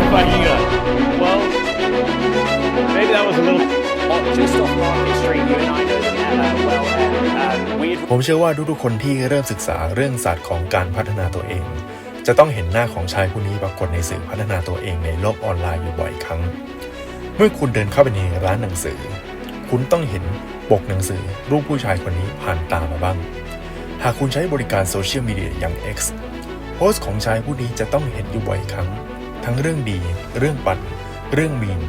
mind if I hang up? Well, maybe that was a little. Just off Market Street, you and I know them uh, well, and um, we had ผมเชื่อว่าทุกๆคนที่เริ่มศึกษาเรื่องศาสตร์ของการพัฒนาตัวเอง จะต้องเห็นหน้าของชายผู้นี้ปรากฏในสื่อพัฒนาตัวเองในโลกออนไลน์อยู่บ่อยครั้ง เมื่อคุณเดินเข้าไปในร้านหนังสือ คุณต้องเห็นปกหนังสือรูปผู้ชายคนนี้ผ่านตามาบ้าง หากคุณใช้บริการโซเชียลมีเดียอย่าง X โพสต์ของชายผู้นี้จะต้องเห็นอยู่บ่อยครั้ง ทั้งเรื่องดี เรื่องปั่นเรื่องมีน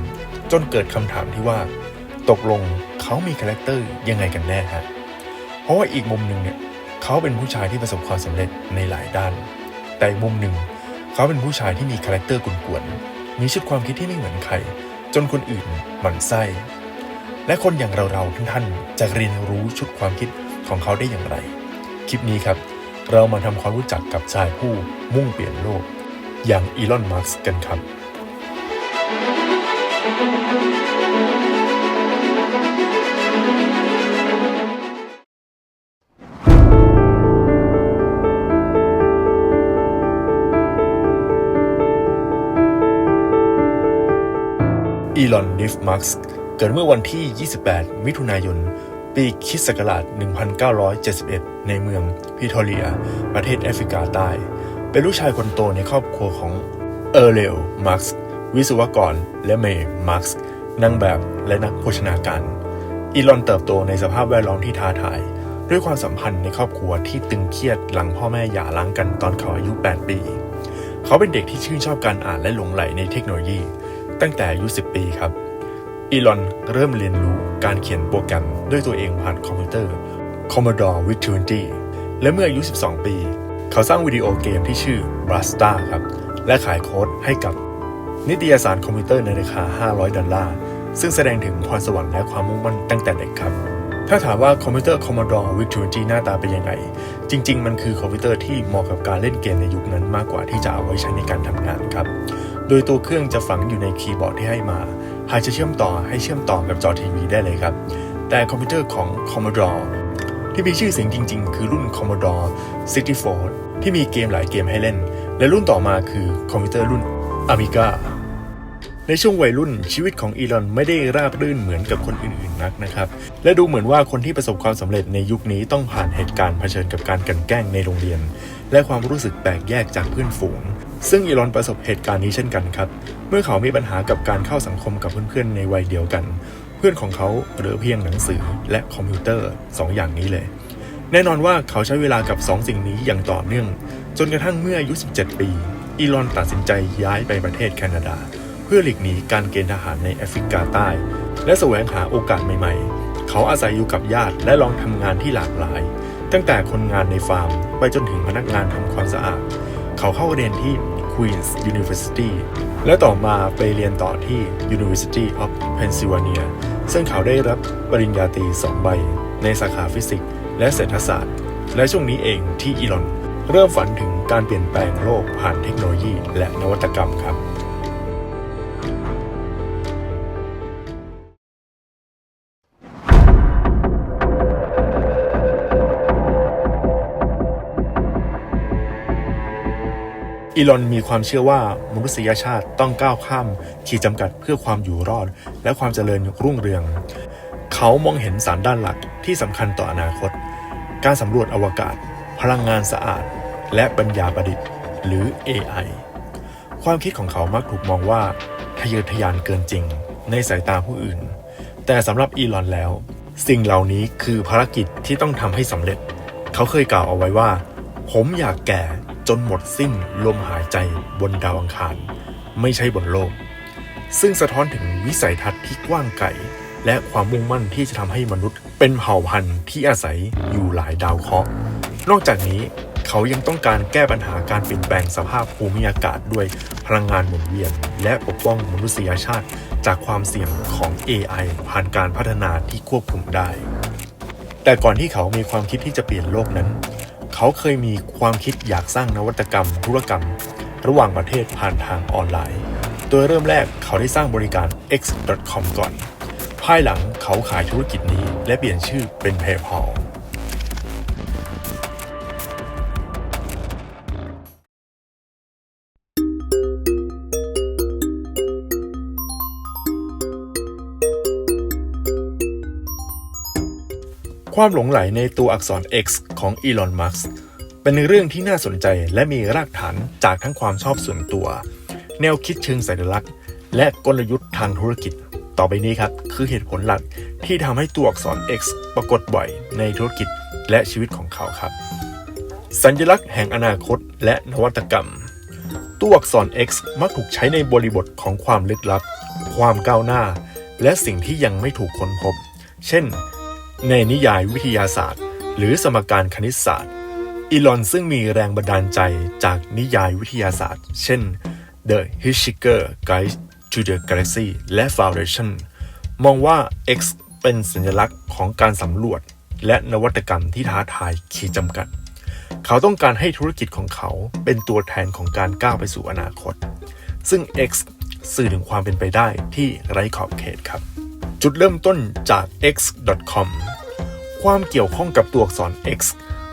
จนเกิดคำถามที่ว่า ตกลงเขามีคาแรคเตอร์ยังไงกันแน่ฮะเพราะว่าอีกมุมหนึ่งเนี่ยเขาเป็นผู้ชายที่ประสบความสำเร็จในหลายด้าน แต่อีกมุมหนึ่ง เขาเป็นผู้ชายที่มีคาแรคเตอร์กุนๆมีชุดความคิดที่ไม่เหมือนใคร จนคนอื่นหมั่นไส้ และคนอย่างเราๆท่านๆจะเรียนรู้ชุดความคิดของเขาได้อย่างไร คลิปนี้ครับ เรามาทำความรู้จักกับชายผู้มุ่งเปลี่ยนโลก อย่างอีลอน มัสก์กันครับอีลอน นิฟ มัสก์เกิดเมื่อวันที่ 28 มิถุนายน ปีคิสต์ศักราช 1971 ในเมืองพิทอเรีย ประเทศแอฟริกาใต้ เป็นลูกชายคนโตในครอบครัวของเออร์เลลมัสก์วิศวกร และเมย์มัสก์นางแบบและนักโภชนาการ อีลอนเติบโตในสภาพแวดล้อมที่ท้าทาย ด้วยความสัมพันธ์ในครอบครัวที่ตึงเครียดหลังพ่อแม่หย่าร้างกันตอนเขาอายุ 8 ปี เขาเป็นเด็กที่ชื่นชอบการอ่านและหลงไหลในเทคโนโลยี ตั้งแต่อายุ 10 ปีครับ อีลอนเริ่มเรียนรู้การเขียนโปรแกรมด้วยตัวเองผ่านคอมพิวเตอร์ Commodore VIC-20 และเมื่ออายุ 12 ปี เขาสร้างวิดีโอเกมที่ชื่อ Brasta ครับ และขายโค้ดให้กับนิตยสารคอมพิวเตอร์ในราคา 500 ดอลลาร์ ซึ่งแสดงถึงพรสวรรค์และความมุ่งมั่นตั้งแต่เด็กครับ ถ้าถามว่าคอมพิวเตอร์ Commodore VIC-20 หน้าตาเป็นยังไง จริง ๆ มันคือคอมพิวเตอร์ที่เหมาะกับการเล่นเกมในยุคนั้นมากกว่าที่จะเอาไว้ใช้ในการทำงานครับ โดยตัวเครื่องจะฝังอยู่ในคีย์บอร์ดที่ให้มา หากจะเชื่อมต่อให้เชื่อมต่อกับจอทีวีได้เลยครับ แต่คอมพิวเตอร์ของ Commodore ที่มีชื่อเสียงจริง ๆ คือรุ่น Commodore 64 ที่มีเกมหลายเกมให้เล่น และรุ่นต่อมาคือคอมพิวเตอร์รุ่น Amiga ในช่วงวัยรุ่นชีวิตของอีลอนไม่ได้ราบรื่นเหมือนกับคนอื่นๆนักนะครับ และดูเหมือนว่าคนที่ประสบความสำเร็จในยุคนี้ต้องผ่านเหตุการณ์เผชิญกับการกันแกล้งในโรงเรียน และความรู้สึกแปลกแยกจากเพื่อนฝูง ซึ่งอีลอนประสบเหตุการณ์นี้เช่นกันครับ เมื่อเขามีปัญหากับการเข้าสังคมกับเพื่อนๆในวัยเดียวกัน เพื่อนของเขาเหลือเพียงหนังสือและคอมพิวเตอร์สองอย่างนี้เลย แน่นอนว่าเขาใช้เวลากับสองสิ่งนี้อย่างต่อเนื่อง จนกระทั่งเมื่ออายุ 17 ปี อีลอนตัดสินใจย้ายไปประเทศแคนาดา เพื่อหลีกหนีการเกณฑ์ทหารในแอฟริกาใต้ และแสวงหาโอกาสใหม่ๆ เขาอาศัยอยู่กับญาติและลองทำงานที่หลากหลาย ตั้งแต่คนงานในฟาร์ม ไปจนถึงพนักงานทำความสะอาด เขาเข้าเรียนที่ Queen's University และต่อมาไปเรียนต่อที่ University of Pennsylvania ซึ่งเขาได้รับปริญญาตรีสองใบ ในสาขาฟิสิกส์และเศรษฐศาสตร์ และช่วงนี้เองที่อีลอน เริ่มฝันถึงการเปลี่ยนแปลงโลกผ่านเทคโนโลยีและนวัตกรรมครับ อีลอนมีความเชื่อว่ามนุษยชาติต้องก้าวข้ามขีดจำกัดเพื่อความอยู่รอด และความเจริญรุ่งเรือง เขามองเห็นสารด้านหลักที่สำคัญต่ออนาคต การสำรวจอวกาศ พลังงานสะอาด และปัญญาประดิษฐ์ หรือ AI ความคิดของเขามักถูกมองว่าทะเยอทะยานเกินจริง ในสายตาผู้อื่น แต่สำหรับอีลอนแล้ว สิ่งเหล่านี้คือภารกิจที่ต้องทำให้สำเร็จ เขาเคยกล่าวเอาไว้ว่า ผมอยากแก่ จนหมดสิ้นลมหายใจบนดาวอังคาร ไม่ใช่บนโลก ซึ่งสะท้อนถึงวิสัยทัศน์ที่กว้างไกลและความมุ่งมั่นที่จะทำให้มนุษย์ เป็นเผ่าพันธุ์ที่อาศัยอยู่หลายดาวเคราะห์นอกจากนี้เขายังต้องการแก้ปัญหาการเปลี่ยนแปลงสภาพภูมิอากาศด้วยพลังงานหมุนเวียน และปกป้องมนุษยชาติ จากความเสี่ยงของ AI ผ่านการพัฒนาที่ควบคุมได้ แต่ก่อนที่เขามีความคิดที่จะเปลี่ยนโลกนั้น เขาเคยมีความคิดอยากสร้างนวัตกรรม ธุรกรรม ระหว่างประเทศผ่านทางออนไลน์ โดยเริ่มแรกเขาได้สร้างบริการ x.com ก่อน ภายหลังเขาขายธุรกิจนี้และเปลี่ยนชื่อเป็น PayPal ความหลงไหลในตัวอักษร X ของอีลอน มัสก์เป็นเรื่องที่น่าสนใจและมีรากฐานจากทั้งความชอบส่วนตัว แนวคิดเชิงสัญลักษณ์ และกลยุทธ์ทางธุรกิจ ต่อไปนี้ครับ คือเหตุผลหลักที่ทำให้ตัวอักษร X ปรากฏบ่อยในธุรกิจและชีวิตของเขาครับ สัญลักษณ์แห่งอนาคตและนวัตกรรม ตัวอักษร X มักถูกใช้ในบริบทของความลึกลับ ความก้าวหน้า และสิ่งที่ยังไม่ถูกค้นพบ เช่น ในนิยายวิทยาศาสตร์ หรือสมการคณิตศาสตร์ อีลอนซึ่งมีแรงบันดาลใจจากนิยายวิทยาศาสตร์ เช่น The Hitchhiker Guide to the Galaxy และ Foundation มองว่า X เป็นสัญลักษณ์ของการสำรวจ และนวัตกรรมที่ท้าทายขีดจำกัด เขาต้องการให้ธุรกิจของเขาเป็นตัวแทนของการก้าวไปสู่อนาคต ซึ่ง X สื่อถึงความเป็นไปได้ที่ไร้ขอบเขตครับ จุดเริ่มต้นจาก x.com ความเกี่ยวข้องกับตัวอักษร X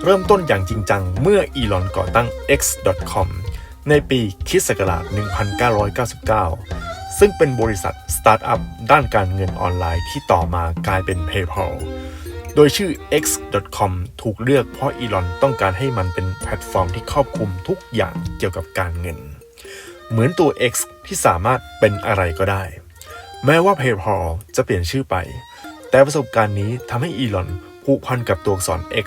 เริ่มต้นอย่างจริงจังเมื่ออีลอนก่อตั้ง x.com ในปีคริสต์ศักราช1999 ซึ่งเป็นบริษัทสตาร์ทอัพด้านการเงินออนไลน์ที่ต่อมากลายเป็น PayPal โดยชื่อ x.com ถูกเลือกเพราะอีลอนต้องการให้มันเป็นแพลตฟอร์มที่ครอบคลุมทุกอย่างเกี่ยวกับการเงิน เหมือนตัว X ที่สามารถเป็นอะไรก็ได้ แม้ว่า PayPal จะเปลี่ยนชื่อไป แต่ประสบการณ์นี้ทำให้อีลอนผูกพันกับตัวอักษร X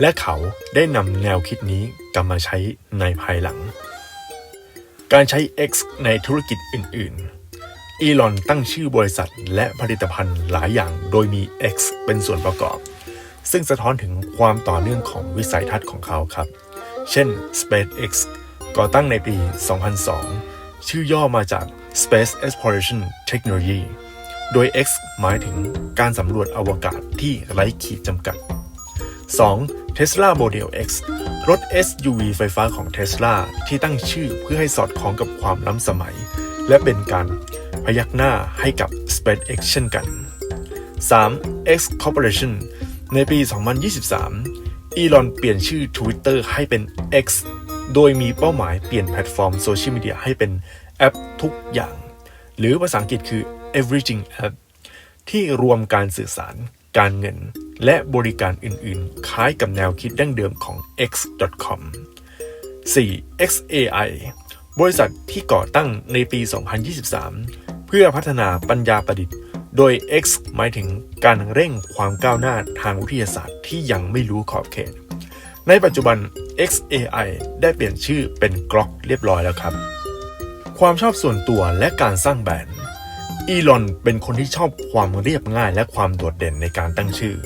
และเขาได้นำแนวคิดนี้กลับมาใช้ในภายหลัง การใช้ X ในธุรกิจอื่น ๆ อีลอนตั้งชื่อบริษัทและผลิตภัณฑ์หลายอย่างโดยมี X เป็นส่วนประกอบ ซึ่งสะท้อนถึงความต่อเนื่องของวิสัยทัศน์ของเขาครับ เช่น SpaceX ก่อตั้งในปี 2002 ชื่อย่อมาจาก Space Exploration Technology โดย X หมายถึงการสำรวจอวกาศที่ไร้ขีดจำกัด 2. Tesla Model X รถ SUV ไฟฟ้าของ Tesla ที่ตั้งชื่อเพื่อให้สอดคล้องกับความล้ำสมัย และเป็นการพยักหน้าให้กับ SpaceX เช่นกัน 3. X Corporation ในปี 2023 อีลอนเปลี่ยนชื่อ Twitter ให้เป็น X โดยมีเป้าหมายเปลี่ยนแพลตฟอร์มโซเชียลมีเดียให้เป็น แอปทุกอย่าง หรือภาษาอังกฤษคือ everything app ที่รวมการสื่อสาร การเงิน และบริการอื่น ๆ คล้ายกับแนวคิดดั้งเดิมของ x.com 4. XAI บริษัทที่ก่อตั้งในปี 2023 เพื่อพัฒนาปัญญาประดิษฐ์ โดย X หมายถึงการเร่งความก้าวหน้าทางวิทยาศาสตร์ที่ยังไม่รู้ขอบเขต ในปัจจุบัน XAI ได้เปลี่ยนชื่อเป็น Grok เรียบร้อยแล้วครับ ความชอบส่วนตัวและการสร้างแบรนด์ อีลอนเป็นคนที่ชอบความเรียบง่ายและความโดดเด่นในการตั้งชื่อ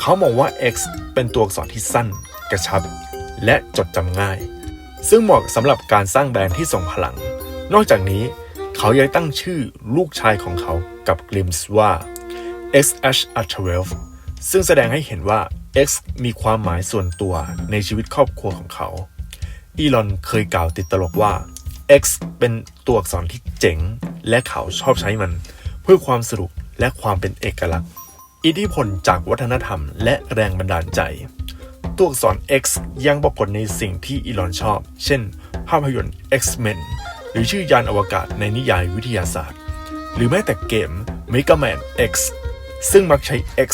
เขามองว่า X เป็นตัวอักษรที่สั้น กระชับ และจดจำง่าย ซึ่งเหมาะสำหรับการสร้างแบรนด์ที่ทรงพลัง นอกจากนี้เขายังตั้งชื่อลูกชายของเขากับกลิมส์ว่า XH a 12 ซึ่งแสดงให้เห็นว่า X มีความหมายส่วนตัวในชีวิตครอบครัวของเขา อีลอนเคยกล่าวติดตลกว่า X เป็นตัวอักษรที่เจ๋ง และเขาชอบใช้มัน เพื่อความสนุกและความเป็นเอกลักษณ์ อิทธิพลจากวัฒนธรรมและแรงบันดาลใจ ตัวอักษร X ยังปรากฏในสิ่งที่อีลอนชอบ เช่น ภาพยนตร์ X-Men หรือชื่อยานอวกาศในนิยายวิทยาศาสตร์ หรือแม้แต่เกม Mega Man X ซึ่งมักใช้ X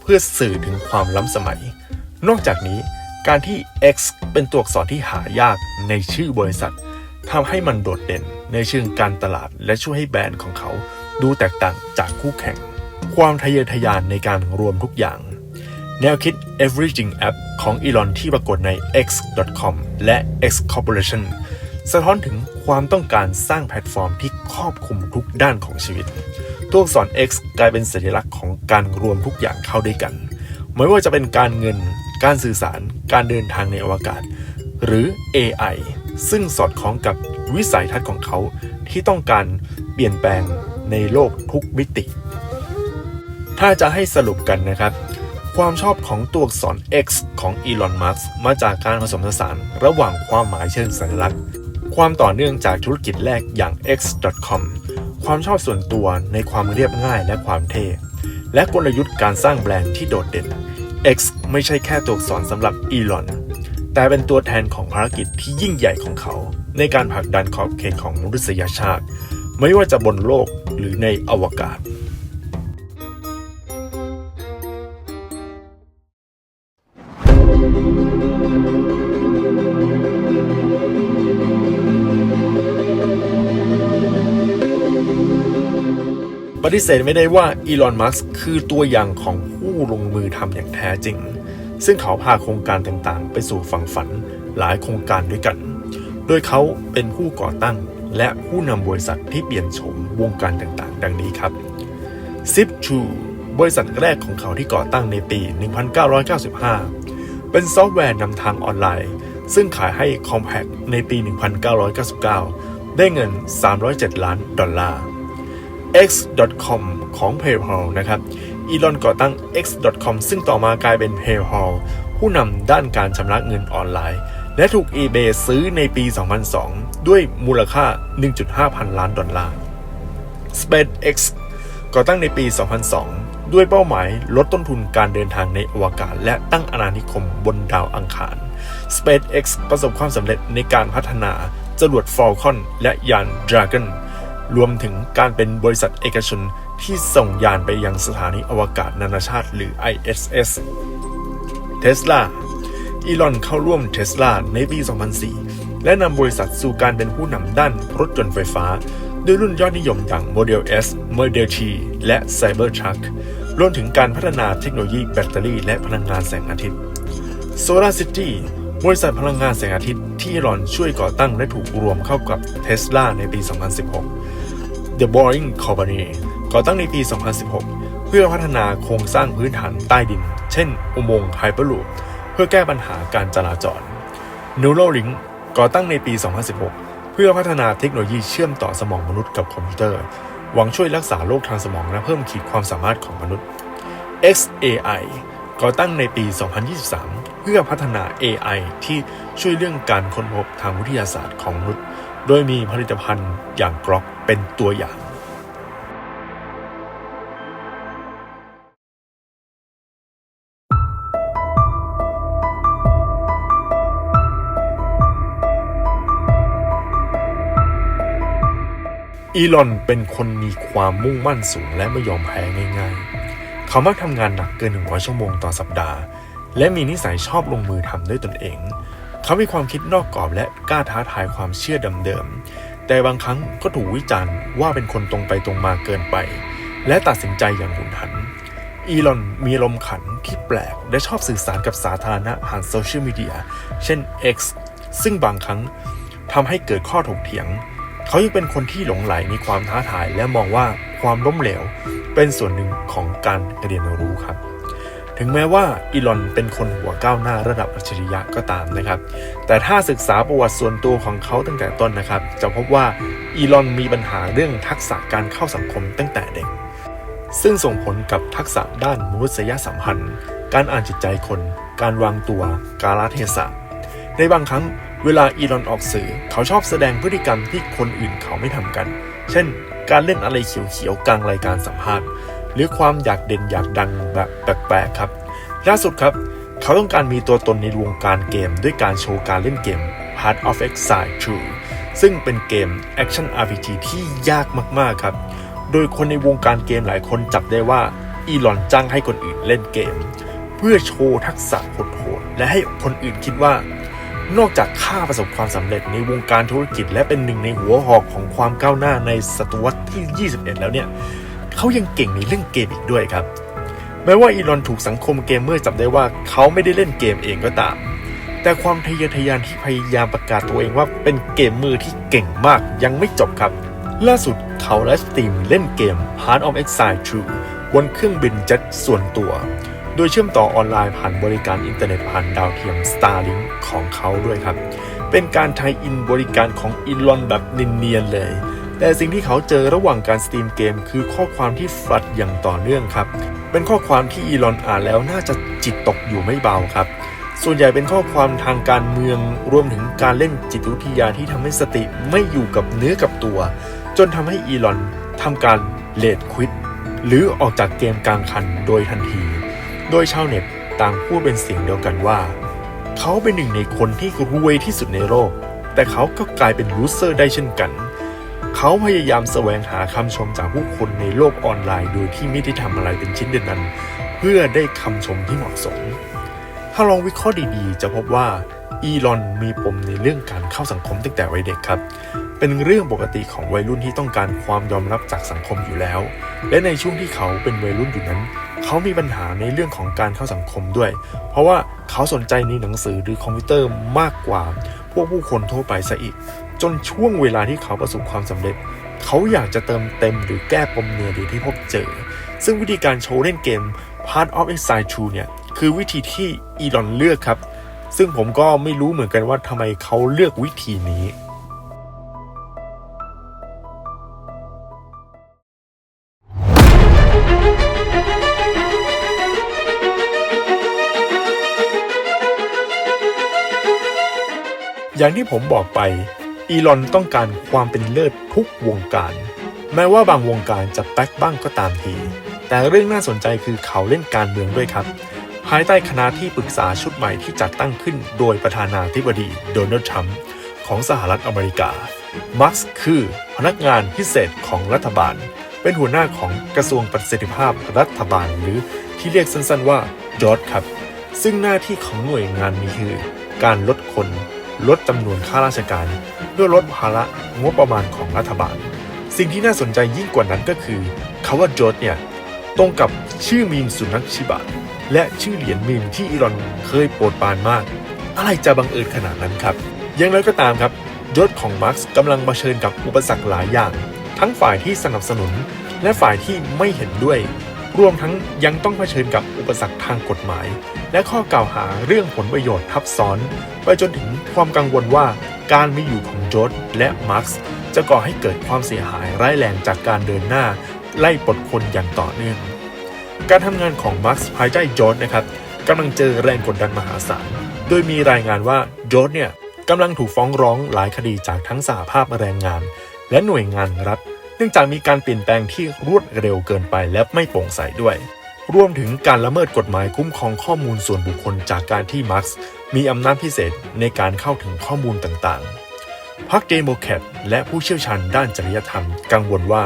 เพื่อสื่อถึงความล้ำสมัย นอกจากนี้การที่ X เป็นตัวอักษรที่หายากในชื่อบริษัท ทำให้มันโดดเด่นในเชิงการตลาดและช่วยให้แบรนด์ของเขาดูแตกต่างจากคู่แข่ง ความทะเยอทะยานในการรวมทุกอย่าง แนวคิด Everything App ของอีลอนที่ปรากฏใน X.com และ X Corporation สะท้อนถึงความต้องการสร้างแพลตฟอร์มที่ครอบคลุมทุกด้านของชีวิต ตัวอักษร X กลายเป็นสัญลักษณ์ของการรวมทุกอย่างเข้าด้วยกัน ไม่ว่าจะเป็นการเงิน การสื่อสาร การเดินทางในอวกาศ หรือ AI ซึ่งสอดคล้องกับวิสัยทัศน์ของเขาที่ต้องการเปลี่ยนแปลงในโลกทุกมิติ ถ้าจะให้สรุปกันนะครับ ความชอบของตัวอักษร X ของอีลอนมัสมาจากการผสมผสานระหว่างความหมายเชิงสัญลักษณ์ ความต่อเนื่องจากธุรกิจแรกอย่าง X.com ความชอบส่วนตัวในความเรียบง่ายและความเท่ และกลยุทธ์การสร้างแบรนด์ที่โดดเด่น X ไม่ใช่แค่ตัวอักษรสำหรับอีลอน แต่เป็นตัวแทนของภารกิจที่ยิ่งใหญ่ของเขา ในการผลักดันขอบเขตของมนุษยชาติ ไม่ว่าจะบนโลกหรือในอวกาศ ปฏิเสธไม่ได้ว่าอีลอน มัสก์คือตัวอย่างของผู้ลงมือทำอย่างแท้จริง ซึ่งเขาพาโครงการต่างๆ ไปสู่ฝั่งฝันหลายโครงการด้วยกัน โดยเขาเป็นผู้ก่อตั้งและผู้นำบริษัทที่เปลี่ยนโฉมวงการต่างๆ ดังนี้ครับ Zip 2บริษัทแรกของเขาที่ก่อตั้งในปี 1995 เป็นซอฟต์แวร์นำทางออนไลน์ ซึ่งขายให้ Compaq ในปี 1999 ได้เงิน 307 ล้านดอลลาร์ X.com ของ PayPal นะครับ อีลอนก่อตั้ง X.com ซึ่งต่อมากลายเป็น PayPal ผู้นำด้านการชำระเงินออนไลน์ และถูก eBay ซื้อในปี 2002 ด้วยมูลค่า 1.5 พันล้านดอลลาร์ SpaceX ก่อตั้งในปี 2002 ด้วยเป้าหมายลดต้นทุนการเดินทางในอวกาศ และตั้งอาณานิคมบนดาวอังคาร SpaceX ประสบความสำเร็จในการพัฒนาจรวด Falcon และยาน Dragon รวมถึงการเป็นบริษัทเอกชน ที่ส่งยานไปยังสถานีอวกาศนานาชาติหรือ ISS Tesla อีลอนเข้าร่วม Tesla ในปี 2004 และนำบริษัทสู่การเป็นผู้นำด้านรถยนต์ไฟฟ้า ด้วยรุ่นยอดนิยมอย่าง Model S Model T และ Cybertruck รวมถึงการพัฒนาเทคโนโลยีแบตเตอรี่และพลังงานแสงอาทิตย์ Solar City บริษัทพลังงานแสงอาทิตย์ที่อีลอนช่วยก่อตั้งและถูกรวมเข้ากับ Tesla ในปี 2016 The Boring Company ก่อตั้งในปี 2016 เพื่อพัฒนาโครงสร้างพื้นฐานใต้ดิน เช่น อุโมงค์ไฮเปอร์ลูปเพื่อแก้ปัญหาการจราจร Neuralink ก่อตั้งในปี 2016 เพื่อพัฒนาเทคโนโลยีเชื่อมต่อสมองมนุษย์กับคอมพิวเตอร์ หวังช่วยรักษาโรคทางสมองและเพิ่มขีดความสามารถของมนุษย์ XAI ก่อตั้งในปี 2023 เพื่อพัฒนา AI ที่ช่วยเรื่องการค้นพบทางวิทยาศาสตร์ของมนุษย์ โดยมีผลิตภัณฑ์อย่างกรอกเป็นตัวอย่าง อีลอนเป็นคนมีความมุ่งมั่นสูงและไม่ยอมแพ้ง่ายๆ เขามักทำงานหนักเกิน 100 ชั่วโมงต่อสัปดาห์ และมีนิสัยชอบลงมือทำด้วยตนเอง เขามีความคิดนอกกรอบและกล้าท้าทายความเชื่อเดิมๆ แต่บางครั้งก็ถูกวิจารณ์ว่าเป็นคนตรงไปตรงมาเกินไป และตัดสินใจอย่างหุนหัน อีลอนมีลมขันที่แปลก และชอบสื่อสารกับสาธารณะผ่านโซเชียลมีเดีย เช่น X ซึ่งบางครั้งทำให้เกิดข้อถกเถียง เขายังเป็นคนที่หลงไหลในความท้าทาย และมองว่าความล้มเหลว เป็นส่วนหนึ่งของการเรียนรู้ครับ ถึงแม้ว่าอีลอนเป็นคนหัวก้าวหน้าระดับอัจฉริยะก็ตามนะครับ แต่ถ้าศึกษาประวัติส่วนตัวของเขาตั้งแต่ต้นนะครับ จะพบว่าอีลอนมีปัญหาเรื่องทักษะการเข้าสังคมตั้งแต่เด็ก ซึ่งส่งผลกับทักษะด้านมนุษยสัมพันธ์ การอ่านจิตใจคน การวางตัว กาลเทศะในบางครั้ง เวลาอีลอนออกสื่อเขาชอบแสดงพฤติกรรมที่คนอื่นเขาไม่ทำกัน เช่น การเล่นอะไรเขียวๆกลางรายการสัมภาษณ์ หรือความอยากเด่นอยากดังแบบแปลกๆครับ ล่าสุดครับ เขาต้องการมีตัวตนในวงการเกม ด้วยการโชว์การเล่นเกม Part of Exile 2 ซึ่งเป็นเกม Action RPG ที่ยากมากๆครับ โดยคนในวงการเกมหลายคนจับได้ว่าอีลอนจ้างให้คนอื่นเล่นเกม เพื่อโชว์ทักษะโหดๆและให้คนอื่นคิดว่า นอกจากข้าประสบความสำเร็จในวงการธุรกิจ และเป็นหนึ่งในหัวหอกของความก้าวหน้าในศตวรรษที่ 21 แล้วเนี่ยเขายังเก่งในเรื่องเกมอีกด้วยครับ แม้ว่าอีลอนถูกสังคมเกมเมอร์จับได้ว่าเขาไม่ได้เล่นเกมเองก็ตาม แต่ความทะเยอทะยานที่พยายามประกาศตัวเองว่าเป็นเกมมือที่เก่งมากยังไม่จบครับ ล่าสุดเขาไลฟ์สตรีมเล่นเกม Heart of Exile 2บนเครื่องบินเจ็ตส่วนตัว โดยเชื่อมต่อออนไลน์ผ่านบริการอินเทอร์เน็ตผ่านดาวเทียม Starlink ของเขาด้วยครับ เป็นการไทยอินบริการของอีลอนแบบเนียนๆเลย แต่สิ่งที่เขาเจอระหว่างการสตรีมเกม คือข้อความที่ฟลัดอย่างต่อเนื่องครับ เป็นข้อความที่อีลอนอ่านแล้วน่าจะจิตตกอยู่ไม่เบาครับ ส่วนใหญ่เป็นข้อความทางการเมืองรวมถึงการเล่นจิตวิทยาที่ทำให้สติไม่อยู่กับเนื้อกับตัว จนทำให้อีลอนทำการเลดควิดหรือออกจากเกมกลางคันโดยทันที โดยชาวเน็ตต่างพูดเป็นเสียงเดียวกันว่า เขาเป็นหนึ่งในคนที่รวยที่สุดในโลก แต่เขาก็กลายเป็นลูเซอร์ได้เช่นกัน เขาพยายามแสวงหาคำชมจากผู้คนในโลกออนไลน์ โดยที่ไม่ได้ทำอะไรเป็นชิ้นเด่นนั้น เพื่อได้คำชมที่เหมาะสม ถ้าลองวิเคราะห์ดีๆ จะพบว่าอีลอนมีปมในเรื่องการเข้าสังคมตั้งแต่วัยเด็กครับ เป็นเรื่องปกติของวัยรุ่นที่ต้องการความยอมรับจากสังคมอยู่แล้ว และในช่วงที่เขาเป็นวัยรุ่นอยู่นั้น เขามีปัญหาในเรื่องของการเข้าสังคมด้วย เพราะว่าเขาสนใจในหนังสือหรือคอมพิวเตอร์มากกว่า พวกผู้คนทั่วไปซะอีก จนช่วงเวลาที่เขาประสบความสำเร็จ เขาอยากจะเติมเต็มหรือแก้ปมเนื้อดีที่พบเจอ ซึ่งวิธีการโชว์เล่นเกม Part of Exile 2เนี่ยคือวิธีที่อีลอนเลือกครับ ซึ่งผมก็ไม่รู้เหมือนกันว่าทำไมเขาเลือกวิธีนี้ อย่างที่ผมบอกไป อีลอนต้องการความเป็นเลิศทุกวงการ แม้ว่าบางวงการจะแป๊กบ้างก็ตามที แต่เรื่องน่าสนใจคือเขาเล่นการเมืองด้วยครับ ภายใต้คณะที่ปรึกษาชุดใหม่ที่จัดตั้งขึ้นโดยประธานาธิบดีโดนัลด์ทรัมป์ของสหรัฐอเมริกา มักซ์คือพนักงานพิเศษของรัฐบาล เป็นหัวหน้าของกระทรวงประสิทธิภาพรัฐบาลหรือที่เรียกสั้นๆว่าจอร์ดครับ ซึ่งหน้าที่ของหน่วยงานนี้คือ การลดคน ลดจำนวนข้าราชการ เพื่อลดภาระงบประมาณของรัฐบาล สิ่งที่น่าสนใจยิ่งกว่านั้นก็คือคาว่าจอร์ดเนี่ยตรงกับชื่อมีนสุนัขชิบะ และชื่อเหรียญมีนที่อีลอนเคยโปรดปรานมาก อะไรจะบังเอิญขนาดนั้นครับอย่างไรก็ตามครับยศของมาร์กซ์กำลังเผชิญกับอุปสรรคหลายอย่าง ทั้งฝ่ายที่สนับสนุน และฝ่ายที่ไม่เห็นด้วย รวมทั้งยังต้องเผชิญกับอุปสรรคทางกฎหมาย และข้อกล่าวหาเรื่องผลประโยชน์ทับซ้อน ไปจนถึงความกังวลว่าการมีอยู่ของโจดและมาร์กซ์จะก่อให้เกิดความเสียหายร้ายแรงจากการเดินหน้า ไล่ปลดคนอย่างต่อเนื่อง การทำงานของมาร์กซ์ภายใต้จอร์ดนะครับกำลังเจอแรงกดดันมหาศาล โดยมีรายงานว่าจอร์ดเนี่ยกำลังถูกฟ้องร้องหลายคดีจากทั้งสหภาพแรงงาน และหน่วยงานรัฐ นื่องจากมีการเปลี่ยนแปลงที่รวดเร็วเกินไปและไม่โปร่งใสด้วย รวมถึงการละเมิดกฎหมายคุ้มครองข้อมูลส่วนบุคคลจากการที่มาร์กซ์มีอำนาจพิเศษในการเข้าถึงข้อมูลต่างๆพรรคเดโมแครตและผู้เชี่ยวชาญด้านจริยธรรมกังวลว่า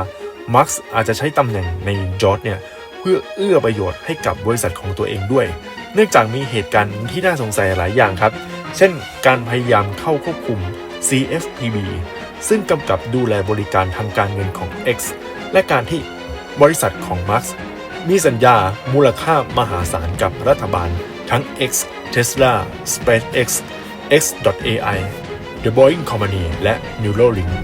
มาร์กซ์อาจจะใช้ตำแหน่งในจอร์ดเนี่ยเพื่อเอื้อประโยชน์ให้กับบริษัทของตัวเองด้วย เนื่องจากมีเหตุการณ์ที่น่าสงสัยหลายอย่างครับ เช่น การพยายามเข้าควบคุม CFPB ซึ่งกำกับดูแลบริการทางการเงินของ X และการที่บริษัทของ Marx มีสัญญามูลค่ามหาศาลกับรัฐบาล ทั้ง X Tesla SpaceX X.AI The Boeing Company และ Neuralink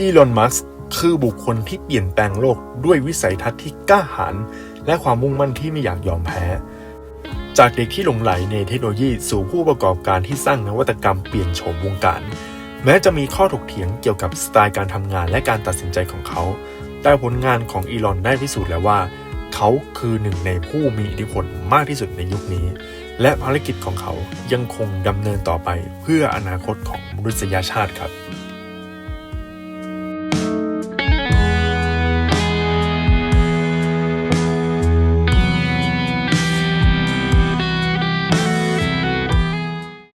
อีลอน มัสก์ คือบุคคลที่เปลี่ยนแปลงโลกด้วยวิสัยทัศน์ที่กล้าหาญและความมุ่งมั่นที่ไม่อยากยอมแพ้ จากเด็กที่หลงไหลในเทคโนโลยีสู่ผู้ประกอบการที่สร้างนวัตกรรมเปลี่ยนโฉมวงการ แม้จะมีข้อถกเถียงเกี่ยวกับสไตล์การทำงานและการตัดสินใจของเขา แต่ผลงานของอีลอนได้พิสูจน์แล้วว่า เขาคือหนึ่งในผู้มีอิทธิพลมากที่สุดในยุคนี้ และภารกิจของเขายังคงดำเนินต่อไปเพื่ออนาคตของมนุษยชาติครับ